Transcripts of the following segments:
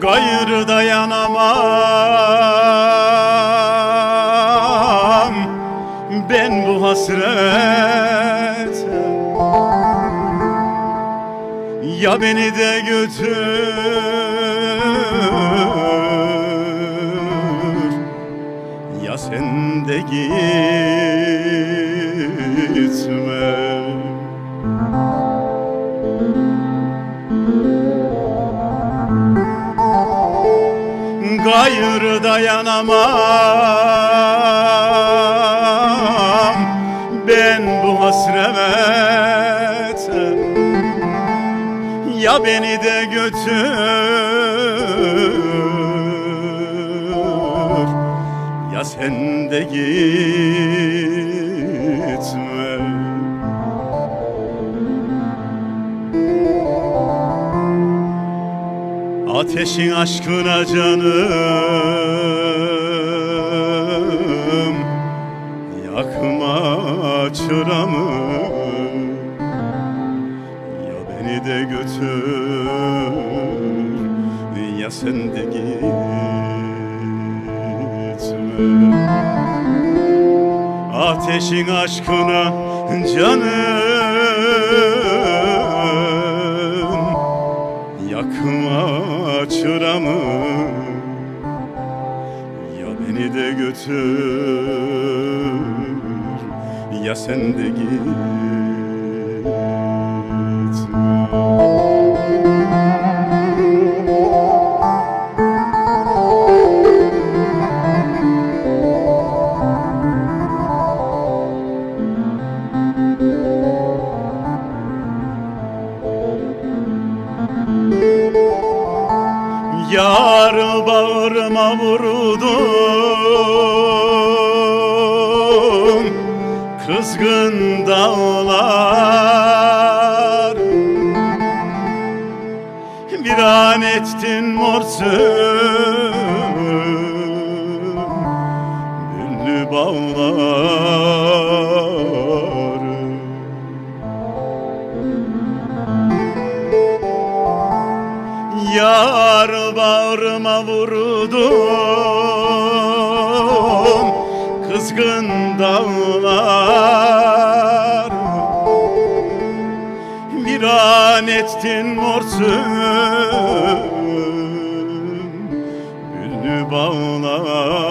Gayrı dayanamam hasrete Ya beni de götür Ya sen de gitme. Gayrı dayanamam hasrete Ya beni de götür Ya sen de gitme. Ateşin aşkına canım çıramı Ya beni de götür Ya sen de gitme. Ateşin aşkına canım Yakma çıramı Ya beni de götür sen de gitme Yar dağlar Bir an ettin morsum Güllü bağlar Yar bağrıma vurdum Kızgın dağlar an ettin morsum Güllü bağlar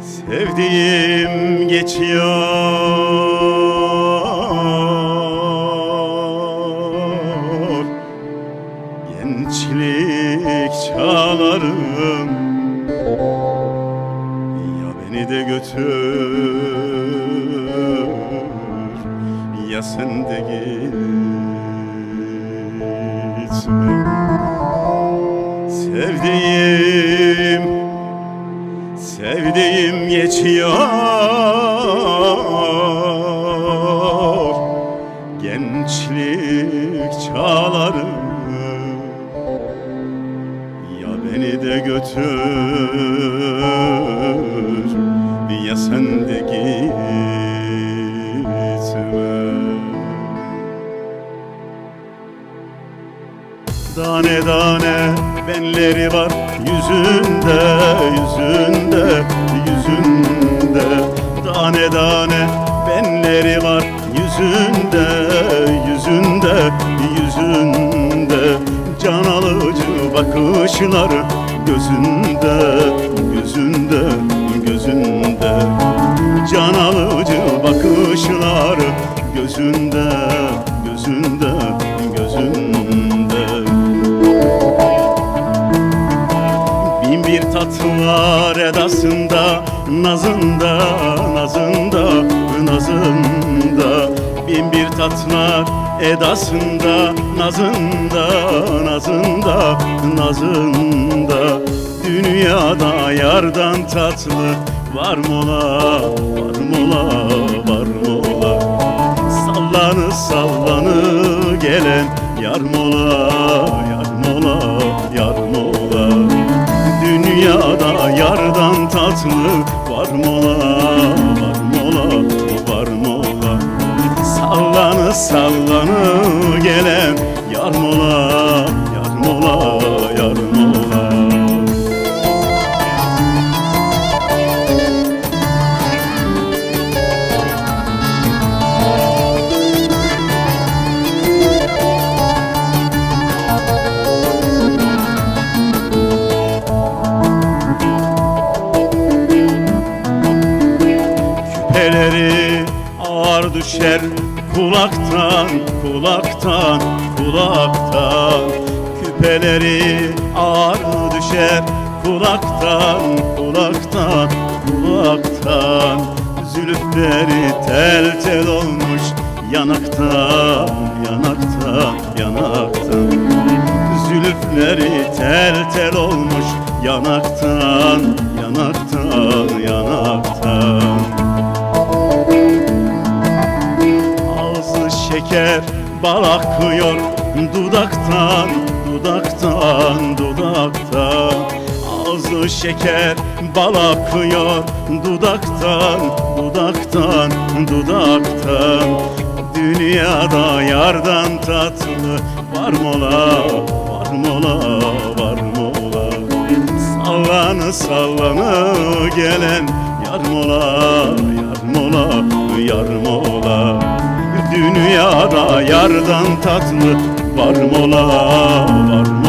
Sevdiğim geçiyor Gençlik çağlarım beni de götür Ya sen de gitme. Sevdiğim Sevdiğim geçiyor. Gençlik çağları beni de götür Ya sen de gitme. Tane tane benleri var yüzünde, yüzünde, yüzünde. Tane tane benleri var yüzünde, bakışları gözünde, gözünde, gözünde. Can alıcı bakışları gözünde, gözünde, gözünde. Bin bir tatlı var edasında Nazında, nazında, nazında bir tatlar edasında Nazında, nazında, nazında. Dünyada yardan tatlı Var mola, var mola, Sallanı gelen Yar mola, yar mola, yar mola. Küpeleri ağır düşer kulaktan kulaktan kulaktan Küpeleri ağır düşer kulaktan kulaktan kulaktan Zülüfleri tel tel olmuş yanaktan yanaktan yanaktan Zülüfleri tel tel olmuş yanaktan yanaktan yanaktan Şeker bal akıyor dudaktan dudaktan dudaktan. Ağzı şeker bal akıyor dudaktan dudaktan dudaktan. Dünyada yardan tatlı var mola var mola var mola Sallanı sallanı gelen yar mola yar mola yar mola Dünyada yardan tatlı var mola var mola